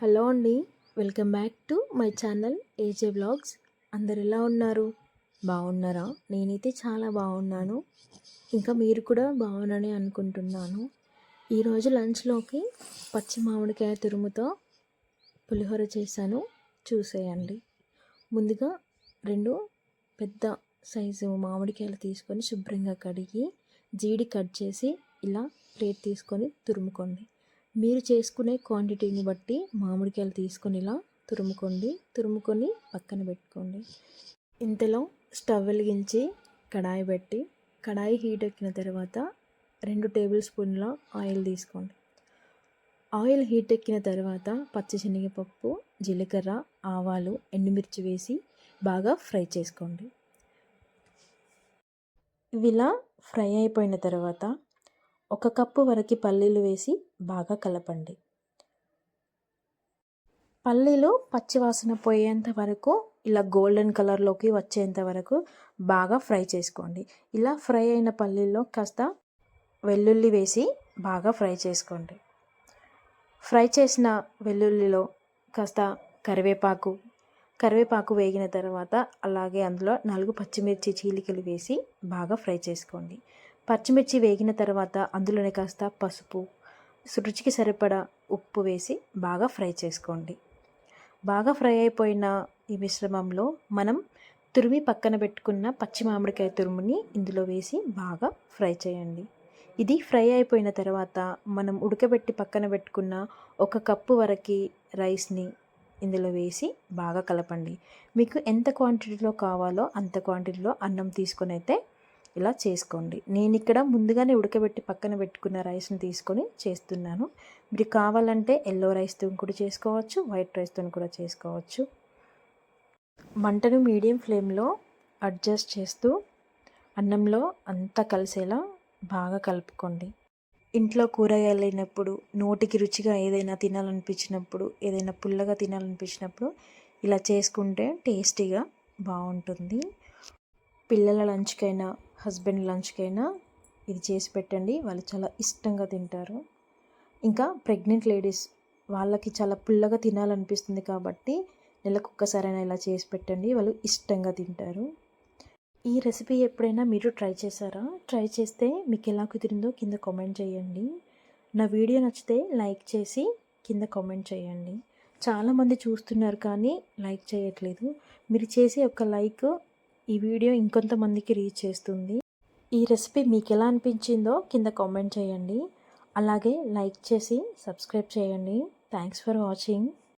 Hello అండి welcome back to my channel A J blogs. అందరు ఎలా ఉన్నారు? బాగున్నారా? నేనైతే చాలా బాగున్నాను. ఇంకా మీరు కూడా బాగున్నానే అనుకుంటున్నాను. ఈరోజు లంచ్లోకి పచ్చి మామిడికాయ తురుముతో పులిహోర చేశాను. చూసేయండి. ముందుగా రెండు పెద్ద సైజు మామిడికాయలు తీసుకొని శుభ్రంగా కడిగి జీడి కట్ చేసి ఇలా ప్లేట్ తీసుకొని తురుముకోండి. మీరు చేసుకునే క్వాంటిటీని బట్టి మామిడికాయలు తీసుకొని ఇలా తురుముకోండి. తురుముకొని పక్కన పెట్టుకోండి. ఇంతలో స్టవ్ వెలిగించి కడాయి పెట్టి కడాయి హీట్ ఎక్కిన తర్వాత రెండు టేబుల్ స్పూన్ల ఆయిల్ తీసుకోండి. ఆయిల్ హీట్ ఎక్కిన తర్వాత పచ్చిశనగపప్పు జీలకర్ర ఆవాలు ఎండుమిర్చి వేసి బాగా ఫ్రై చేసుకోండి. ఇవి ఇలా ఫ్రై అయిపోయిన తర్వాత ఒక కప్పు వరకు పల్లీలు వేసి బాగా కలపండి. పల్లీలు పచ్చివాసన పోయేంత వరకు ఇలా గోల్డెన్ కలర్లోకి వచ్చేంత వరకు బాగా ఫ్రై చేసుకోండి. ఇలా ఫ్రై అయిన పల్లీల్లో కాస్త వెల్లుల్లి వేసి బాగా ఫ్రై చేసుకోండి. ఫ్రై చేసిన వెల్లుల్లిలో కాస్త కరివేపాకు కరివేపాకు వేగిన తర్వాత అలాగే అందులో నాలుగు పచ్చిమిర్చి చీలికలు వేసి బాగా ఫ్రై చేసుకోండి. పచ్చిమిర్చి వేగిన తర్వాత అందులోనే కాస్త పసుపు రుచికి సరిపడా ఉప్పు వేసి బాగా ఫ్రై చేసుకోండి. బాగా ఫ్రై అయిపోయిన ఈ మిశ్రమంలో మనం తురిమి పక్కన పెట్టుకున్న పచ్చి మామిడికాయ తురుముని ఇందులో వేసి బాగా ఫ్రై చేయండి. ఇది ఫ్రై అయిపోయిన తర్వాత మనం ఉడకబెట్టి పక్కన పెట్టుకున్న ఒక కప్పు వరకు రైస్ని ఇందులో వేసి బాగా కలపండి. మీకు ఎంత క్వాంటిటీలో కావాలో అంత క్వాంటిటీలో అన్నం తీసుకొని అయితే ఇలా చేసుకోండి. నేను ఇక్కడ ముందుగానే ఉడకబెట్టి పక్కన పెట్టుకున్న రైస్ని తీసుకొని చేస్తున్నాను. మీరు కావాలంటే ఎల్లో రైస్తో కూడా చేసుకోవచ్చు వైట్ రైస్తో కూడా చేసుకోవచ్చు. మంటను మీడియం ఫ్లేమ్లో అడ్జస్ట్ చేస్తూ అన్నంలో అంతా కలిసేలా బాగా కలుపుకోండి. ఇంట్లో కూరగాయలు లేనప్పుడు నోటికి రుచిగా ఏదైనా తినాలనిపించినప్పుడు ఏదైనా పుల్లగా తినాలనిపించినప్పుడు ఇలా చేసుకుంటే టేస్టీగా బాగుంటుంది. పిల్లల లంచ్కైనా హస్బెండ్ లంచ్కైనా ఇది చేసి పెట్టండి. వాళ్ళు చాలా ఇష్టంగా తింటారు. ఇంకా ప్రెగ్నెంట్ లేడీస్ వాళ్ళకి చాలా పుల్లగా తినాలనిపిస్తుంది కాబట్టి నెలకు ఒక్కసారైనా ఇలా చేసి పెట్టండి. వాళ్ళు ఇష్టంగా తింటారు. ఈ రెసిపీ ఎప్పుడైనా మీరు ట్రై చేశారా? ట్రై చేస్తే మీకు ఎలా కుదిరిందో కింద కామెంట్ చేయండి. నా వీడియో నచ్చితే లైక్ చేసి కింద కామెంట్ చేయండి. చాలామంది చూస్తున్నారు కానీ లైక్ చేయట్లేదు. మీరు చేసే ఒక లైక్ ఈ వీడియో ఇంకొంతమందికి రీచ్ చేస్తుంది. ఈ రెసిపీ మీకు ఎలా అనిపించిందో కింద కామెంట్ చేయండి. అలాగే లైక్ చేసి సబ్స్క్రైబ్ చేయండి. Thanks for watching.